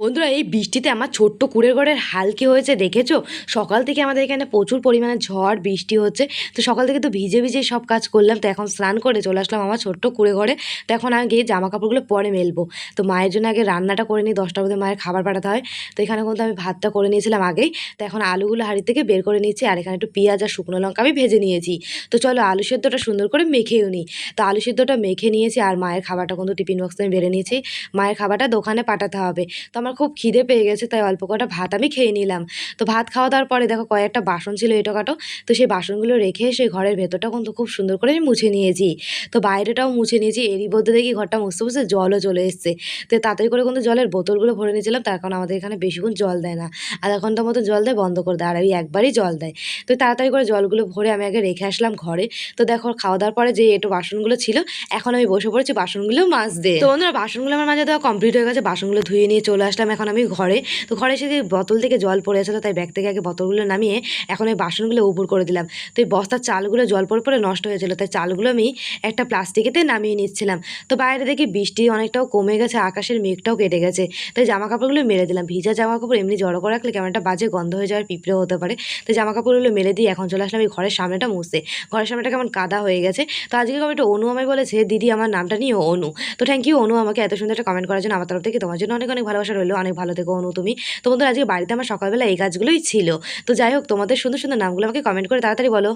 বন্ধুরা, এই বৃষ্টিতে আমার ছোট্ট কুড়ের ঘরের হাল কি হয়েছে দেখেছ? সকাল থেকে আমাদের এখানে প্রচুর পরিমাণে ঝড়, বৃষ্টি হচ্ছে। তো সকাল থেকে তো ভিজে ভিজে সব কাজ করলাম, তো এখন স্নান করে চলে আসলাম আমার ছোট্ট কুড়ে ঘরে। তো এখন আগে জামা কাপড়গুলো পরে মেলবো। তো মায়ের জন্য আগে রান্নাটা করে নিই, দশটার মধ্যে মায়ের খাবার পাঠাতে হয়। তো এখানে কিন্তু আমি ভাতটা করে নিয়েছিলাম আগেই। তো এখন আলুগুলো হাঁড়ি থেকে বের করে নিয়েছি, আর এখানে একটু পেঁয়াজ আর শুকনো লঙ্কা আমি ভেজে নিয়েছি। তো চলো আলু সেদ্ধটা সুন্দর করে মেখেও নিই। তো আলু সেদ্ধটা মেখে নিয়েছি, আর মায়ের খাবারটা কিন্তু টিফিন বক্সে আমি বেড়ে নিয়েছি। মায়ের খাবারটা দোকানে পাঠাতে হবে। তো আমার খুব খিদে পেয়ে গেছে, তাই অল্প কটা ভাত আমি খেয়ে নিলাম। তো ভাত খাওয়া দাওয়ার পরে দেখো কয়েকটা বাসন ছিল এটো কাটো তো সেই বাসনগুলো রেখে সেই ঘরের ভেতরটা কিন্তু খুব সুন্দর করে আমি মুছে নিয়েছি। তো বাইরেটাও মুছে নিয়েছি, এরই মধ্যে দেখি ঘরটা মুছতে মুছতে জলও চলে এসছে। তো তাড়াতাড়ি করে কিন্তু জলের বোতলগুলো ভরে নিয়েছিলাম, তার কারণ আমাদের এখানে বেশিক্ষণ জল দেয় না। আধা ঘণ্টার মতো জল দেয়, বন্ধ করে দেয়, আর ওই একবারই জল দেয়। তো তাড়াতাড়ি করে জলগুলো ভরে আমি আগে রেখে আসলাম ঘরে। তো দেখো খাওয়া দাওয়ার পরে যে এটো বাসনগুলো ছিল, এখন আমি বসে পড়েছি বাসনগুলো মাজতে। তো বন্ধুরা, বাসনগুলো আমার মাঝে দেওয়া কমপ্লিট হয়ে গেছে, বাসনগুলো ধুয়ে নিয়ে চলে আসলাম এখন আমি ঘরে। তো ঘরে এসে দেখি বোতল থেকে জল পড়ে আছে তাই ব্যাগ থেকে আগে বোতলগুলো নামিয়ে এখন এই বাসনগুলো উপর করে দিলাম। তো এই বস্তার চালগুলো জল পড়ে পড়ে নষ্ট হয়েছিল তাই চালগুলো আমি একটা প্লাস্টিকেতে নামিয়ে নিচ্ছিলাম। তো বাইরে দেখি বৃষ্টি অনেকটাও কমে গেছে, আকাশের মেঘটাও কেটে গেছে। তাই জামা কাপড়গুলো মেলে দিলাম। ভিজা জামা কাপড় এমনি জড়ো করে রাখলে কেমন একটা বাজে গন্ধ হয়ে যাওয়ার পিঁপড়েও হতে পারে। তো জামা কাপড়গুলো মেলে দিয়ে এখন চলে আসলাম এই ঘরের সামনেটা মুছতে ঘরের সামনেটা কেমন কাদা হয়ে গেছে। তো আজকে কমেন্টে অনু আমায় বলেছে, দিদি, আমার নামটা নিয়ে অনু। তো থ্যাংক ইউ অনু, আমাকে এত সুন্দর একটা কমেন্ট করার জন্য আমার তরফ থেকে তোমার জন্য অনেক অনেক ভালোবাসা রইল। অনেক ভালো থেকো অনু তুমি। তো বন্ধুরা, আজকে বাড়িতে আমার সকালবেলা এই কাজগুলোই ছিল। তো যাই হোক, তোমাদের সুন্দর সুন্দর নামগুলো আমাকে কমেন্ট করে তাড়াতাড়ি বলো।